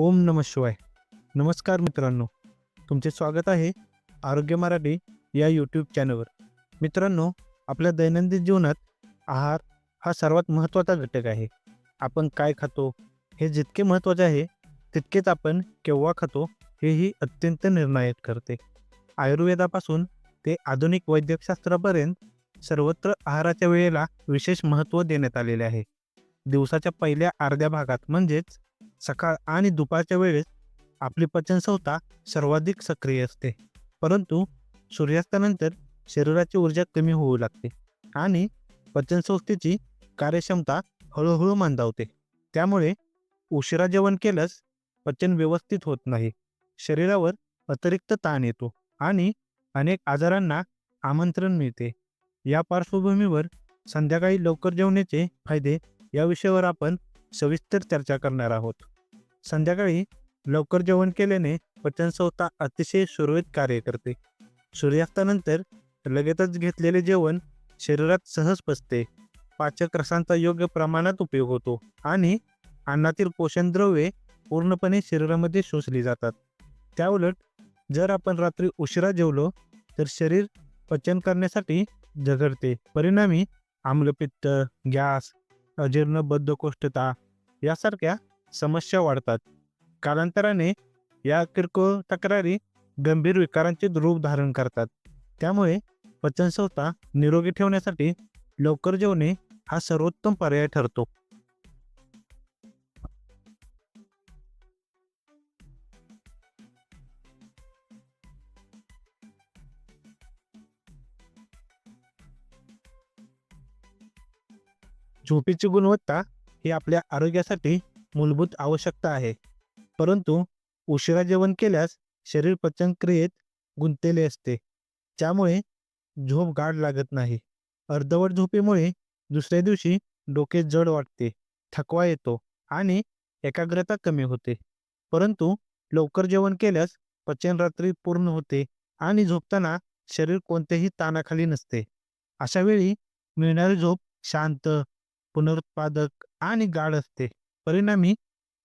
ओम नम शिवाय. नमस्कार मित्रांनो. तुमचे स्वागत आहे आरोग्य मराठी या यूट्यूब चॅनलवर मित्रांनो आपल्या दैनंदिन जीवनात आहार हा सर्वात महत्त्वाचा घटक आहे. आपण काय खातो हे जितके महत्त्वाचे आहे तितकेच आपण केव्हा खातो हेही अत्यंत निर्णायक ठरते. आयुर्वेदापासून ते आधुनिक वैद्यकशास्त्रापर्यंत सर्वत्र आहाराच्या वेळेला विशेष महत्त्व देण्यात आलेले आहे. दिवसाच्या पहिल्या अर्ध्या भागात म्हणजेच सकाळ आणि दुपारच्या वेळेस आपली पचनसंस्था सर्वाधिक सक्रिय असते. परंतु सूर्यास्तानंतर शरीराची ऊर्जा कमी होऊ लागते आणि पचनसंस्थेची कार्यक्षमता हळूहळू मंदावते. त्यामुळे उशिरा जेवण केल्यास पचन व्यवस्थित होत नाही. शरीरावर अतिरिक्त ताण येतो आणि अनेक आजारांना आमंत्रण मिळते. या पार्श्वभूमीवर संध्याकाळी लवकर जेवण्याचे फायदे या विषयावर आपण सविस्तर चर्चा करणार आहोत. संध्याकाळी लवकर जेवण केल्याने पचनसंस्था अतिशय सुरळीत कार्य करते. सूर्यास्तानंतर लगेचच घेतलेले जेवण शरीरात सहज पचते. पाचक रसांचा योग्य प्रमाणात उपयोग होतो आणि अन्नातील पोषणद्रव्ये पूर्णपणे शरीरामध्ये शोषली जातात. त्याउलट जर आपण रात्री उशिरा जेवलो तर शरीर पचन करण्यासाठी झगडते. परिणामी आम्लपित्त गॅस अजीर्ण बद्धकोष्ठता यासारख्या समस्या वाढतात. कालांतराने या किरकोळ तक्रारी गंभीर विकारांचे रूप धारण करतात. त्यामुळे पचनसंस्था निरोगी ठेवण्यासाठी लवकर जेवणे हा सर्वोत्तम पर्याय ठरतो. झोपेची गुणवत्ता ही आपल्या आरोग्यासाठी मूलभूत आवश्यकता आहे. परंतु उशिरा जेवण केल्यास शरीर पचनक्रियेत गुंतलेले असते. त्यामुळे झोप गाढ लागत नाही. अर्धवट झोपेमुळे दुसऱ्या दिवशी डोके जड वाटते थकवा येतो आणि एकाग्रता कमी होते. परंतु लवकर जेवण केल्यास पचन रात्री पूर्ण होते आणि झोपताना शरीर कोणत्याही ताणाखाली नसते. अशा वेळी मिळणारी झोप शांत पुनरुत्पादक आणि गाढ असते. परिणामी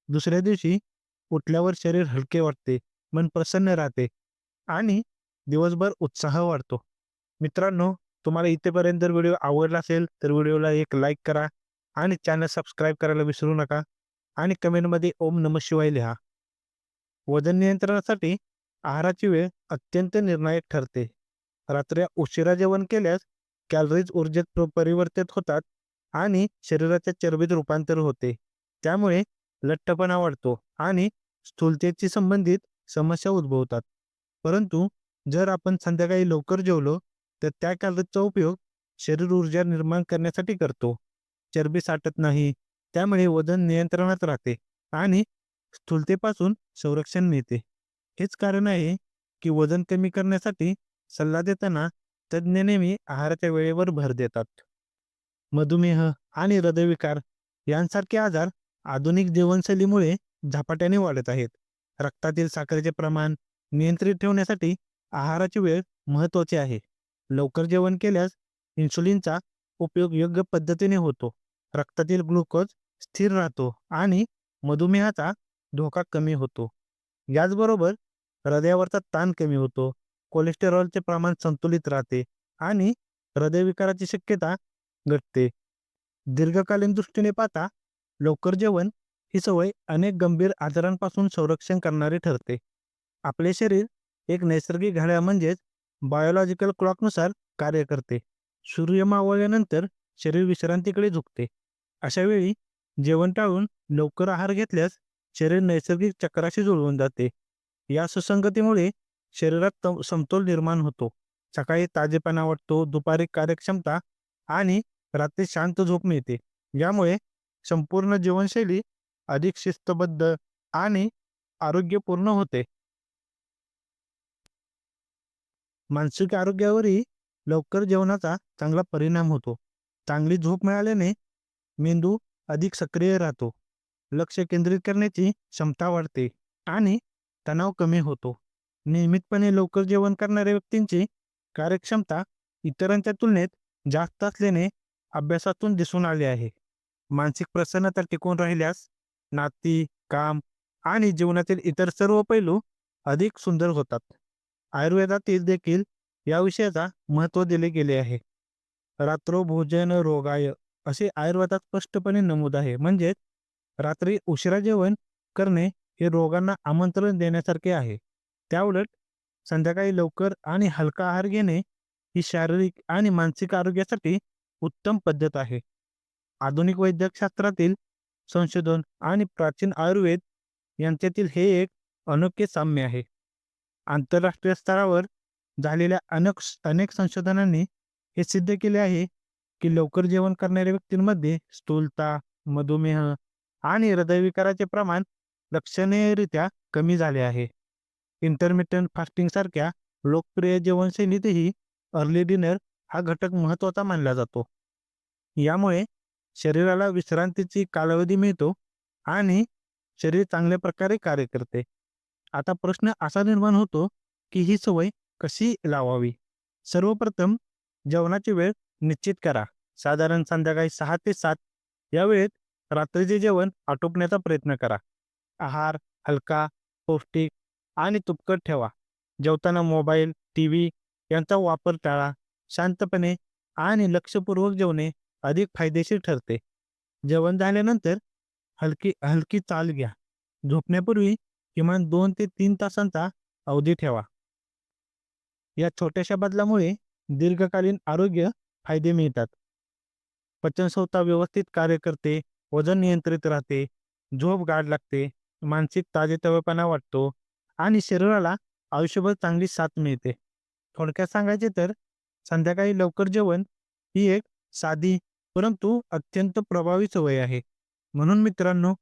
दुसऱ्या दिवशी उठल्यावर शरीर हलके वाटते मन प्रसन्न राहते आणि दिवसभर उत्साह वाढतो. मित्रांनो तुम्हाला इथेपर्यंत जर व्हिडिओ आवडला असेल तर व्हिडिओला एक लाईक करा आणि चॅनल सबस्क्राईब करायला विसरू नका आणि कमेंटमध्ये ओम नम शिवाय लिहा. वजन नियंत्रणासाठी आहाराची वेळ अत्यंत निर्णायक ठरते. रात्री उशिरा जेवण केल्यास कॅलरीज ऊर्जेत परिवर्तित होतात आणि शरीराच्या चरबीत रूपांतर होते. त्यामुळे लठ्ठपणा वाढतो आणि स्थूलतेची संबंधित समस्या उद्भवतात. परंतु जर आपण संध्याकाळी लवकर जेवलो तर त्या कॅलरीजचा उपयोग शरीर ऊर्जा निर्माण करण्यासाठी करतो. चरबी साठत नाही त्यामुळे वजन नियंत्रणात राहते आणि स्थूलतेपासून संरक्षण मिळते. हेच कारण आहे की वजन कमी करण्यासाठी सल्ला देताना तज्ज्ञ नेहमी आहाराच्या वेळेवर भर देतात. मधुमेह आणि हृदयविकार यांसारखे आजार आधुनिक जीवनशैलीमुळे झपाट्याने वाढत आहेत. रक्तातील साखरेचे प्रमाण नियंत्रित ठेवण्यासाठी आहाराची वेळ महत्त्वाची आहे. लवकर जेवण केल्यास इन्सुलिनचा उपयोग योग्य पद्धतीने होतो. रक्तातील ग्लुकोज स्थिर राहतो आणि मधुमेहाचा धोका कमी होतो. याचबरोबर हृदयावरचा ताण कमी होतो. कोलेस्टेरॉलचे प्रमाण संतुलित राहते आणि हृदयविकाराची शक्यता घटते दीर्घकालीन दृष्टीने पाहता लवकर जेवण ही सवय अनेक गंभीर आजारांपासून संरक्षण करणारी ठरते. आपले शरीर एक नैसर्गिक घड्याळ म्हणजेच बायोलॉजिकल क्लॉकनुसार कार्य करते. सूर्य मावळल्यानंतर शरीर विश्रांतीकडे झुकते. अशा वेळी जेवण टाळून लवकर आहार घेतल्यास शरीर नैसर्गिक चक्राशी जुळवून जाते. या सुसंगतीमुळे शरीरात समतोल निर्माण होतो. सकाळी ताजेपणा वाटतो दुपारी कार्यक्षमता आणि रात्री शांत झोप मिळते. यामुळे संपूर्ण जीवनशैली अधिक शिस्तबद्ध आणि आरोग्यपूर्ण होते. मानसिक आरोग्यावरही लवकर जेवणाचा चांगला परिणाम होतो. चांगली झोप मिळाल्याने मेंदू अधिक सक्रिय राहतो. लक्ष केंद्रित करण्याची क्षमता वाढते आणि तणाव कमी होतो. नियमितपणे लवकर जेवण करणाऱ्या व्यक्तींची कार्यक्षमता इतरांच्या तुलनेत जास्त असल्याने अभ्यासातून दिसून आले आहे. मानसिक प्रसन्नता टिकून राहिल्यास नाती काम आणि जीवनातील इतर सर्व पैलू अधिक सुंदर होतात. आयुर्वेदातील देखील या विषयाचा महत्त्व दिले गेले आहे. रात्रो भोजन रोगाय असे आयुर्वेदात स्पष्टपणे नमूद आहे. म्हणजेच रात्री उशिरा जेवण करणे हे रोगांना आमंत्रण देण्यासारखे आहे. त्याउलट संध्याकाळी लवकर आणि हलका आहार घेणे ही शारीरिक आणि मानसिक आरोग्यासाठी उत्तम पद्धत आहे. आधुनिक वैद्यकशास्त्रातील संशोधन आणि प्राचीन आयुर्वेद यांच्यातील हे एक अनोखे साम्य आहे. आंतरराष्ट्रीय स्तरावर झालेल्या अनेक अनेक संशोधनांनी हे सिद्ध केले आहे की लवकर जेवण करणाऱ्या व्यक्तींमध्ये स्थूलता मधुमेह आणि हृदयविकाराचे प्रमाण लक्षणीयरित्या कमी झाले आहे. इंटरमिटंट फास्टिंग सारख्या लोकप्रिय जेवणशैलीतही अर्ली डिनर हा घटक महत्त्वाचा मानला जातो. यामुळे शरीराला विश्रांतीची कालावधी मिळतो आणि शरीर चांगल्या प्रकारे कार्य करते. आता प्रश्न असा निर्माण होतो की ही सवय कशी लावावी? सर्वप्रथम जेवणाची वेळ निश्चित करा. साधारण संध्याकाळी सहा ते सात. या वेळेत रात्रीचे जेवण आटोपण्याचा प्रयत्न करा. आहार हलका पौष्टिक आणि तुपकट ठेवा. जेवताना मोबाईल टी व्ही यांचा वापर टाळा. शांतपणे आणि लक्षपूर्वक जेवणे अधिक फायदेशीर ठरते. जेवण झाल्यानंतर हलकी हलकी चाल घ्या. झोपण्यापूर्वी किमान दोन ते तीन तासांचा अवधी ठेवा. या छोट्याशा बदलामुळे दीर्घकालीन आरोग्य फायदे मिळतात. पचनसंस्था व्यवस्थित कार्य करते वजन नियंत्रित राहते झोप गाढ लागते मानसिक ताजेतवेपणा वाटतो आणि शरीराला आयुष्यभर चांगली साथ मिळते. थोडक्यात सांगायचे तर संध्याकाळी लवकर जेवण ही एक साधी परंतु अत्यंत प्रभावी सवय आहे. म्हणून मित्रांनो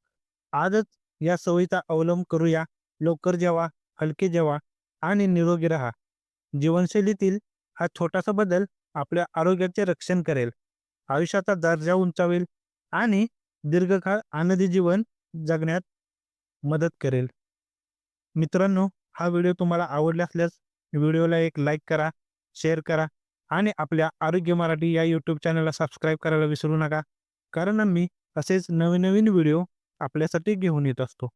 आजच या सवयीचा अवलंब करूया. लवकर जेवा हलके जेवा आणि निरोगी राहा. जीवनशैलीतील हा छोटासा बदल आपल्या आरोग्याचे रक्षण करेल. आयुष्याचा दर्जा उंचावेल आणि दीर्घकाळ आनंदी जीवन जगण्यात मदत करेल. मित्रांनो हा व्हिडिओ तुम्हाला आवडला असल्यास व्हिडिओला एक लाईक करा शेअर करा आणि आपल्या आरोग्य मराठी या यूट्यूब चॅनलला सबस्क्राईब करायला विसरू नका. कारण आम्ही असेच नवीन नवीन व्हिडिओ आपल्यासाठी घेऊन येत असतो.